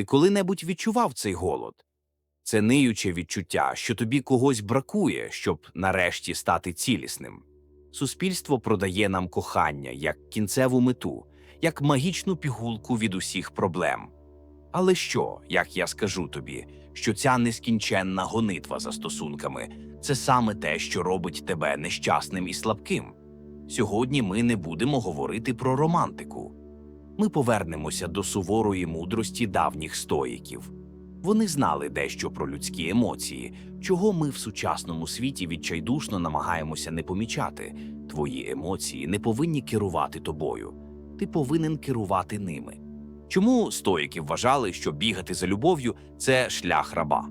Ти коли-небудь відчував цей голод? Це ниюче відчуття, що тобі когось бракує, щоб нарешті стати цілісним. Суспільство продає нам кохання як кінцеву мету, як магічну пігулку від усіх проблем. Але що, як я скажу тобі, що ця нескінченна гонитва за стосунками це саме те, що робить тебе нещасним і слабким. Сьогодні ми не будемо говорити про романтику. Ми повернемося до суворої мудрості давніх стоїків. Вони знали дещо про людські емоції, чого ми в сучасному світі відчайдушно намагаємося не помічати. Твої емоції не повинні керувати тобою, ти повинен керувати ними. Чому стоїки вважали, що бігати за любов'ю це шлях раба?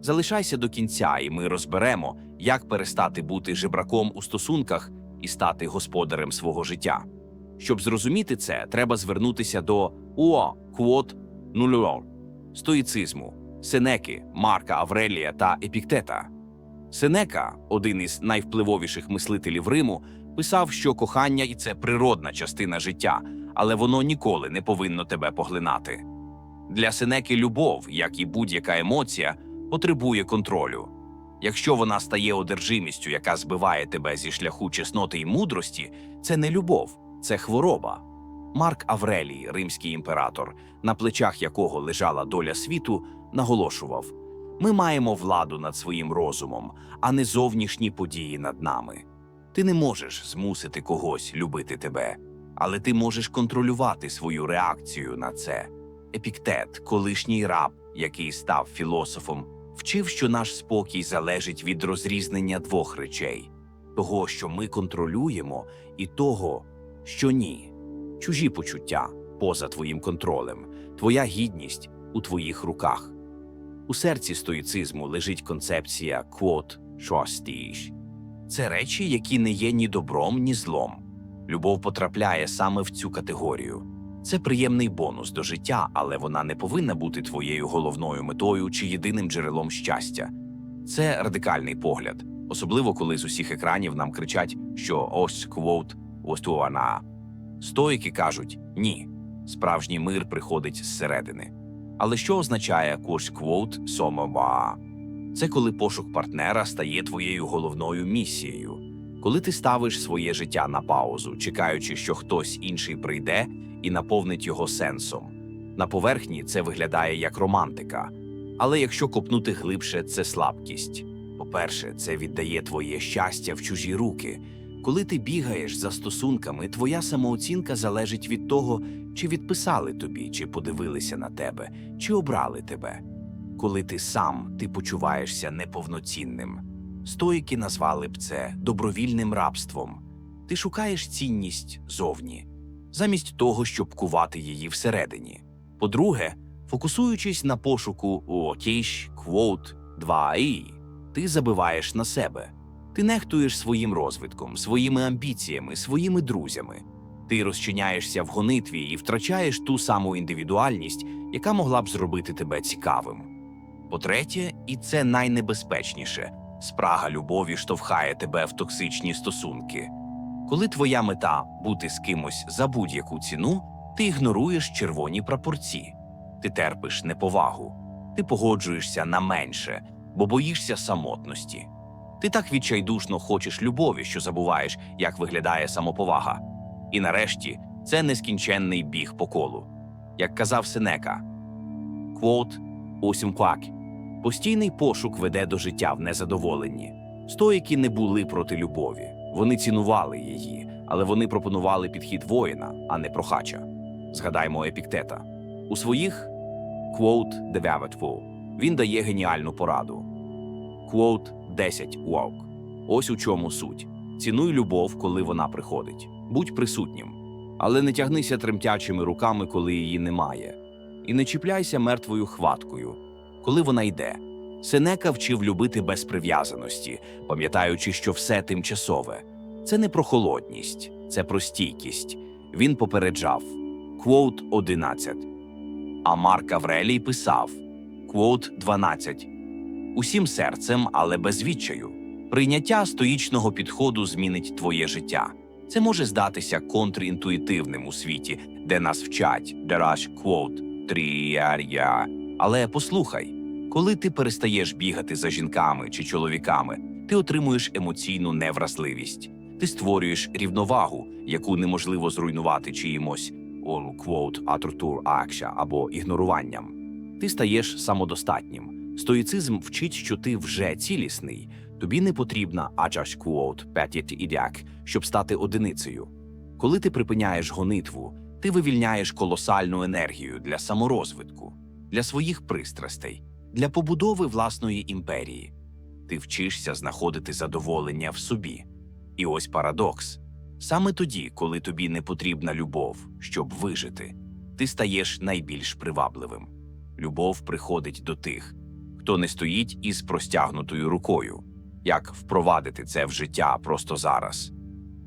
Залишайся до кінця, і ми розберемо, як перестати бути жебраком у стосунках і стати господарем свого життя. Щоб зрозуміти це, треба звернутися до УО Квот Нульор стоїцизму, Сенеки, Марка Аврелія та Епіктета. Сенека, один із найвпливовіших мислителів Риму, писав, що кохання і це природна частина життя, але воно ніколи не повинно тебе поглинати. Для Сенеки любов, як і будь-яка емоція, потребує контролю. Якщо вона стає одержимістю, яка збиває тебе зі шляху чесноти і мудрості, це не любов, це хвороба. Марк Аврелій, римський імператор, на плечах якого лежала доля світу, наголошував: ми маємо владу над своїм розумом, а не зовнішні події над нами. Ти не можеш змусити когось любити тебе, але ти можеш контролювати свою реакцію на це. Епіктет, колишній раб, який став філософом, вчив, що наш спокій залежить від розрізнення двох речей: того, що ми контролюємо, і того, що ні. Чужі почуття поза твоїм контролем, твоя гідність у твоїх руках. У серці стоїцизму лежить концепція квот шостіш. Це речі, які не є ні добром, ні злом. Любов потрапляє саме в цю категорію. Це приємний бонус до життя, але вона не повинна бути твоєю головною метою чи єдиним джерелом щастя. Це радикальний погляд, особливо коли з усіх екранів нам кричать, що ось квот ось туана. Стоїки кажуть ні. Справжній мир приходить зсередини. Але що означає курс квот сомоба? Це коли пошук партнера стає твоєю головною місією, коли ти ставиш своє життя на паузу, чекаючи, що хтось інший прийде і наповнить його сенсом. На поверхні це виглядає як романтика, але якщо копнути глибше, це слабкість. По-перше, це віддає твоє щастя в чужі руки. Коли ти бігаєш за стосунками, твоя самооцінка залежить від того, чи відписали тобі, чи подивилися на тебе, чи обрали тебе. Коли ти сам ти почуваєшся неповноцінним. Стоїки назвали б це добровільним рабством. Ти шукаєш цінність зовні, замість того, щоб кувати її всередині. По-друге, фокусуючись на пошуку у кіш, квот, 2 і ти забиваєш на себе. Ти нехтуєш своїм розвитком, своїми амбіціями, своїми друзями. Ти розчиняєшся в гонитві і втрачаєш ту саму індивідуальність, яка могла б зробити тебе цікавим. По-третє, і це найнебезпечніше спрага любові штовхає тебе в токсичні стосунки. Коли твоя мета бути з кимось за будь-яку ціну, ти ігноруєш червоні прапорці, ти терпиш неповагу, ти погоджуєшся на менше, бо боїшся самотності. Ти так відчайдушно хочеш любові, що забуваєш, як виглядає самоповага. І нарешті це нескінченний біг по колу. Як казав Сенека, квот квак. Постійний пошук веде до життя в незадоволенні. Стоїки не були проти любові, вони цінували її, але вони пропонували підхід воїна, а не прохача. Згадаймо епіктета. У своїх квот дев'яветву він дає геніальну пораду. Квот 10 вок. Ось у чому суть. Цінуй любов, коли вона приходить. Будь присутнім, але не тягнися тремтячими руками, коли її немає. І не чіпляйся мертвою хваткою, коли вона йде. Сенека вчив любити без прив'язаності, пам'ятаючи, що все тимчасове. Це не про холодність, це про стійкість. Він попереджав Квот 11. А Марк Аврелій писав Квот 12. Усім серцем, але без відчаю. Прийняття стоїчного підходу змінить твоє життя. Це може здатися контрінтуїтивним у світі, де нас вчать Дераш Квот тріар'я. Але послухай, коли ти перестаєш бігати за жінками чи чоловіками, ти отримуєш емоційну невразливість. Ти створюєш рівновагу, яку неможливо зруйнувати чиїмось all quote, атортур акша або ігноруванням. Ти стаєш самодостатнім. Стоїцизм вчить, що ти вже цілісний. Тобі не потрібна quote, п'ятєт ідяк, щоб стати одиницею. Коли ти припиняєш гонитву, ти вивільняєш колосальну енергію для саморозвитку, для своїх пристрастей, для побудови власної імперії. Ти вчишся знаходити задоволення в собі. І ось парадокс. Саме тоді, коли тобі не потрібна любов, щоб вижити, ти стаєш найбільш привабливим. Любов приходить до тих, хто не стоїть із простягнутою рукою. Як впровадити це в життя просто зараз?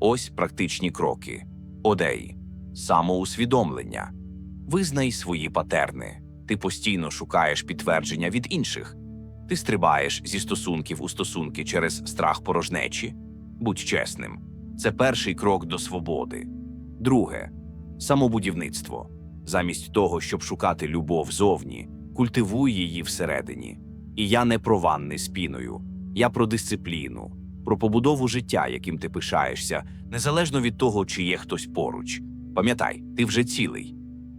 Ось практичні кроки. Одей. Самоусвідомлення. Визнай свої патерни. Ти постійно шукаєш підтвердження від інших. Ти стрибаєш зі стосунків у стосунки через страх порожнечі. Будь чесним. Це перший крок до свободи. Друге самобудівництво. Замість того, щоб шукати любов зовні, культивуй її всередині. І я не про ванни з піною, я про дисципліну, про побудову життя, яким ти пишаєшся, незалежно від того, чи є хтось поруч. Пам'ятай, ти вже цілий.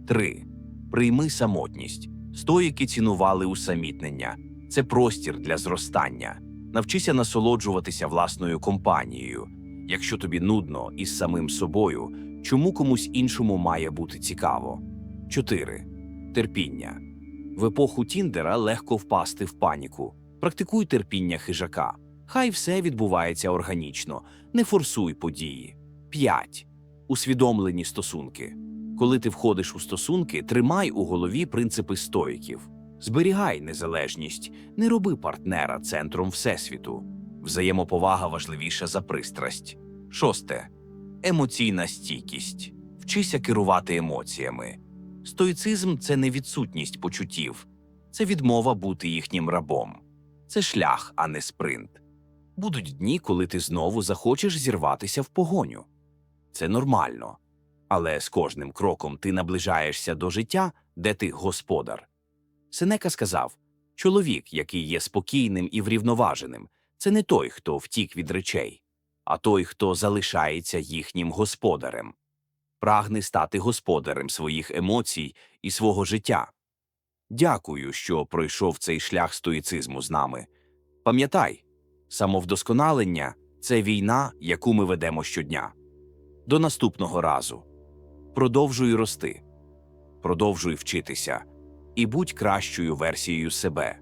Три. Прийми самотність. Стоїки цінували усамітнення. Це простір для зростання. Навчися насолоджуватися власною компанією. Якщо тобі нудно із самим собою, чому комусь іншому має бути цікаво? 4. Терпіння. В епоху Тіндера легко впасти в паніку. Практикуй терпіння хижака. Хай все відбувається органічно, не форсуй події. 5. Усвідомлені стосунки. Коли ти входиш у стосунки, тримай у голові принципи стоїків. Зберігай незалежність, не роби партнера центром всесвіту. Взаємоповага важливіша за пристрасть. Шосте. Емоційна стійкість. Вчися керувати емоціями. Стоїцизм це не відсутність почуттів, це відмова бути їхнім рабом. Це шлях, а не спринт. Будуть дні, коли ти знову захочеш зірватися в погоню. Це нормально. Але з кожним кроком ти наближаєшся до життя, де ти господар. Сенека сказав: чоловік, який є спокійним і врівноваженим, це не той, хто втік від речей, а той, хто залишається їхнім господарем. Прагни стати господарем своїх емоцій і свого життя. Дякую, що пройшов цей шлях стоїцизму з нами. Пам'ятай, самовдосконалення це війна, яку ми ведемо щодня. До наступного разу. Продовжуй рости, продовжуй вчитися і будь кращою версією себе.